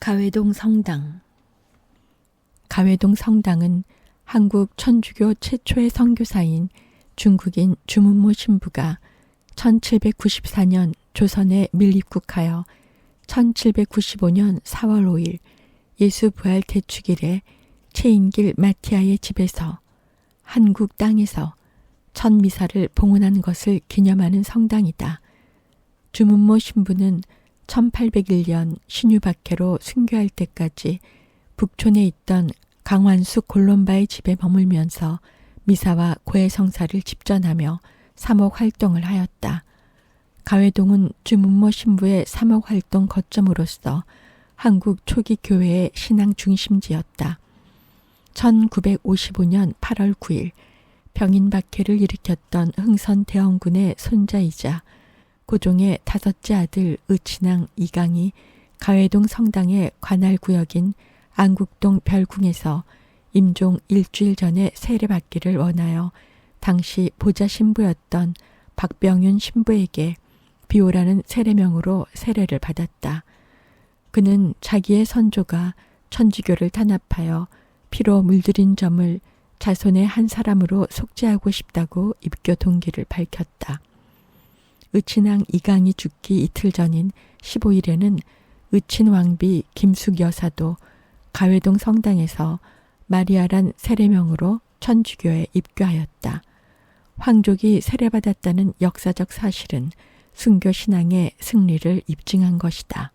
가회동 성당 가회동 성당은 한국 천주교 최초의 선교사인 중국인 주문모 신부가 1794년 조선에 밀입국하여 1795년 4월 5일 예수 부활 대축일에 최인길 마티아의 집에서 한국 땅에서 첫 미사를 봉헌한 것을 기념하는 성당이다. 주문모 신부는 1801년 신유박해로 순교할 때까지 북촌에 있던 강완숙 골론바의 집에 머물면서 미사와 고해성사를 집전하며 사목 활동을 하였다. 가회동은 주문모 신부의 사목 활동 거점으로서 한국 초기 교회의 신앙 중심지였다. 1955년 8월 9일 병인박해를 일으켰던 흥선 대원군의 손자이자 고종의 다섯째 아들 의친왕 이강이 가회동 성당의 관할 구역인 안국동 별궁에서 임종 일주일 전에 세례받기를 원하여 당시 보좌 신부였던 박병윤 신부에게 비오라는 세례명으로 세례를 받았다. 그는 자기의 선조가 천주교를 탄압하여 피로 물들인 점을 자손의 한 사람으로 속죄하고 싶다고 입교 동기를 밝혔다. 의친왕 이강이 죽기 이틀 전인 15일에는 의친 왕비 김숙 여사도 가회동 성당에서 마리아란 세례명으로 천주교에 입교하였다. 황족이 세례받았다는 역사적 사실은 순교 신앙의 승리를 입증한 것이다.